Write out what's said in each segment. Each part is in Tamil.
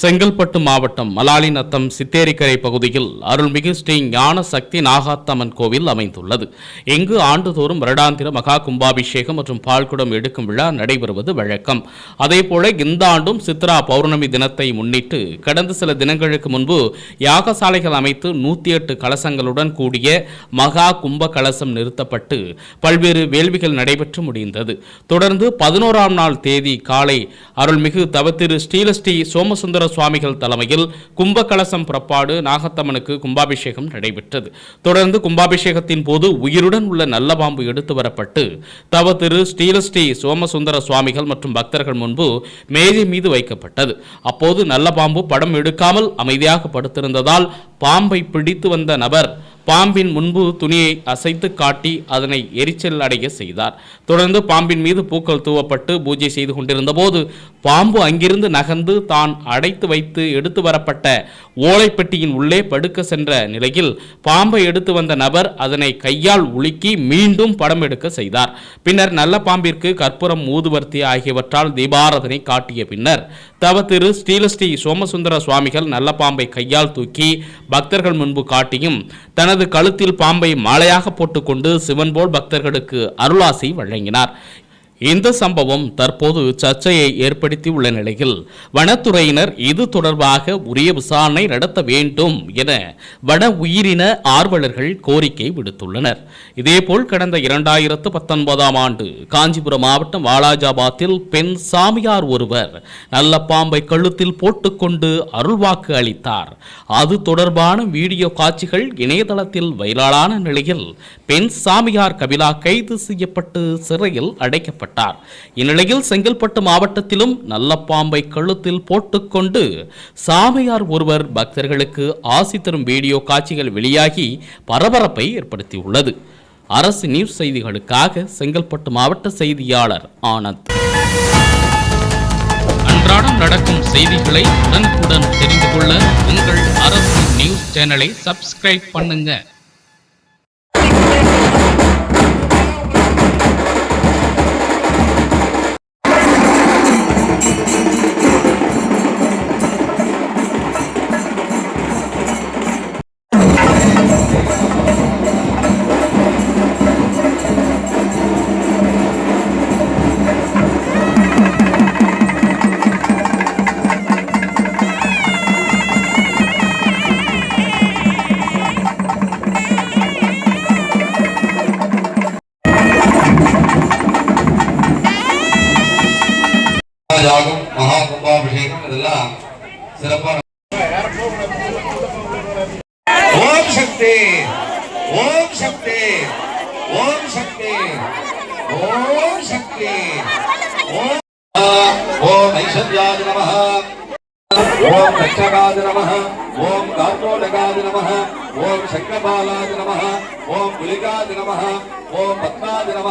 செங்கல்பட்டு மாவட்டம் மலாலி நத்தம் சித்தேரிக்கரை பகுதியில் அருள்மிகு ஸ்ரீ ஞான சக்தி நாகாத்தம்மன் கோவில் அமைந்துள்ளது. இங்கு ஆண்டுதோறும் வருடாந்திர மகா கும்பாபிஷேகம் மற்றும் பால்குடம் எடுக்கும் விழா நடைபெறுவது வழக்கம். அதேபோல இந்த ஆண்டும் சித்ரா பௌர்ணமி தினத்தை முன்னிட்டு கடந்த சில தினங்களுக்கு முன்பு யாகசாலைகள் அமைத்து நூத்தி எட்டு கலசங்களுடன் கூடிய மகா கும்ப கலசம் நிறுத்தப்பட்டு பல்வேறு வேள்விகள் நடைபெற்று முடிந்தது. தொடர்ந்து பதினோராம் நாள் தேதி காலை அருள்மிகு தவத்திரு ஸ்ரீலஸ்ரீ சோமசுந்தர சுவாமிகள் தலைமையில் கும்பகலசம் புறப்பாடு நாகத்தம்மனுக்கு கும்பாபிஷேகம் நடைபெற்றது. தொடர்ந்து கும்பாபிஷேகத்தின் போது உயிருடன் உள்ள நல்ல பாம்பு எடுத்து வரப்பட்டு தவ திரு ஸ்ரீலஸ்ரீ சோமசுந்தர சுவாமிகள் மற்றும் பக்தர்கள் முன்பு மேஜை மீது வைக்கப்பட்டது. அப்போது நல்ல பாம்பு படம் எடுக்காமல் அமைதியாக படுத்திருந்ததால் பாம்பை பிடித்து வந்த நபர் பாம்பின் முன்பு துணியை அசைத்து காட்டி அதனை எரிச்சல் அடைய செய்தார். தொடர்ந்து பாம்பின் மீது பூக்கள் தூவப்பட்டு பூஜை செய்து கொண்டிருந்த போது பாம்பு அங்கிருந்து நகர்ந்து தான் அடைத்து வைத்து எடுத்து வரப்பட்ட ஓலைப்பெட்டியின் உள்ளே படுக்க சென்ற நிலையில் பாம்பை எடுத்து வந்த நபர் அதனை கையால் உலுக்கி மீண்டும் படம் எடுக்க செய்தார். பின்னர் நல்ல பாம்பிற்கு கற்பூரம் ஊதுவர்த்தி ஆகியவற்றால் தீபாராதனை காட்டிய பின்னர் தவ திரு ஸ்ரீலஸ்ரீ சோமசுந்தர சுவாமிகள் நல்ல பாம்பை கையால் தூக்கி பக்தர்கள் முன்பு காட்டியும் தனது கழுத்தில் பாம்பை மாலையாக போட்டுக்கொண்டு சிவன் போல் பக்தர்களுக்கு அருளாசி வழங்கினார். இந்த சம்பவம் தற்போது சர்ச்சையை ஏற்படுத்தி உள்ள நிலையில் வனத்துறையினர் இது தொடர்பாக உரிய விசாரணை நடத்த வேண்டும் என வன உயிரின ஆர்வலர்கள் கோரிக்கை விடுத்துள்ளனர். இதேபோல் கடந்த இரண்டாயிரத்து பத்தொன்பதாம் ஆண்டு காஞ்சிபுரம் மாவட்டம் வாலாஜாபாத்தில் பெண் சாமியார் ஒருவர் நல்ல பாம்பை கழுத்தில் போட்டுக்கொண்டு அருள்வாக்கு அளித்தார். அது தொடர்பான வீடியோ காட்சிகள் இணையதளத்தில் வைரலான நிலையில் பெண் சாமியார் கபிலா கைது செய்யப்பட்டு சிறையில் அடைக்கப்பட்டார் இந்நிலையில் செங்கல்பட்டு மாவட்டத்திலும் நல்ல பாம்பை கழுத்தில் போட்டுக்கொண்டு சாமியார் ஒருவர் பக்தர்களுக்கு ஆசி தரும் வீடியோ காட்சிகள் வெளியாகி பரபரப்பை ஏற்படுத்தியுள்ளது. அரசு நியூஸ் செய்திகளுக்காக செங்கல்பட்டு மாவட்ட செய்தியாளர் ஆனந்த். அன்றாடம் நடக்கும் செய்திகளை உடனுக்குடன் தெரிந்து கொள்ள உங்கள் அரசு நியூஸ் சேனலை சப்ஸ்கிரைப் பண்ணுங்க. யாகம் மகா கும்பாபிஷேகம் இதெல்லாம் சிறப்பான ஓம் சக்தி ஓம் சக்தி ஓம் சக்தி ஓம் சக்தி ஓம் ஓம் ஐஸ்வர்யாய நம ஓம் ரட்சகாய நம ஓம் கார்கோடகாய நம ஓம் சக்கபாலாய நம ஓம் குலிகாய நம ஓம் பத்மாய நம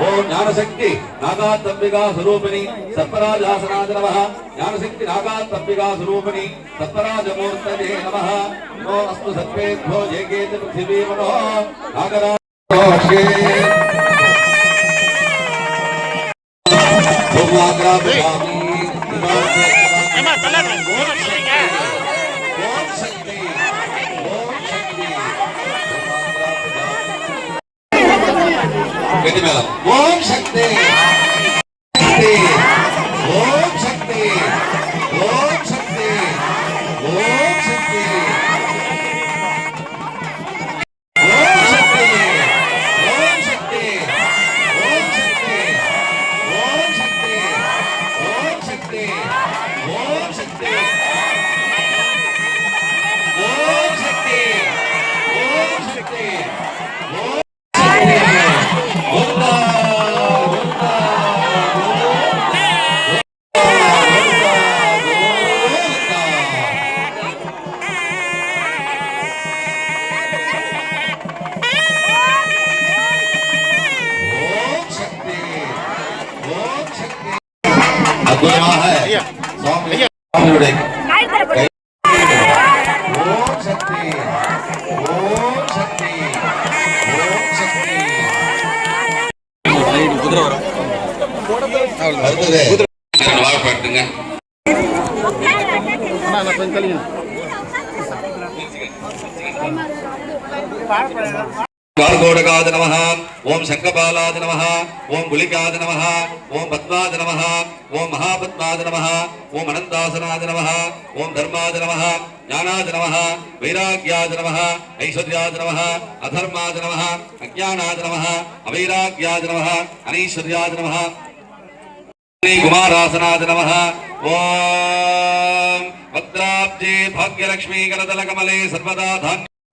ఓం జ్ఞానశక్తి నాగాత్తంబికా స్వరూపిణి సర్పరాజాసనాద నమ జ్ఞానశక్తి నాగాత్తంబికా స్వరూపిణి సర్పరాజమూర్తనే నమ నమో అస్తు సర్వేభ్యో జేకేత పృథివీ మనో నాగరాజే ఓం గట్టి మేళం ఓం శక్తి. அற்புதமாக சுவாமியுடைய ஓம் சக்தி. ஓம் சக்தி. గోడకాది నమ ఓం శంఖపాలాది నమ ఓం గులికాది నమ ఓం పద్మాది నమ ఓం మహాపద్మాది నమ ఓం అనంతాసనాది నమ ఓం ధర్మాది నమ జ్ఞానాది నమ వైరాగ్యాది నమ ఐశ్వర్యాది నమ అధర్మాది నమ అజ్ఞానాది నమ అవైరాగ్యాది నమ అనైశ్వర్యాది నమ కుమారాసనాది నమ ఓం భద్రాబ్జే భాగ్యలక్ష్మీ కరదల కమలే సర్వదా ధాన్య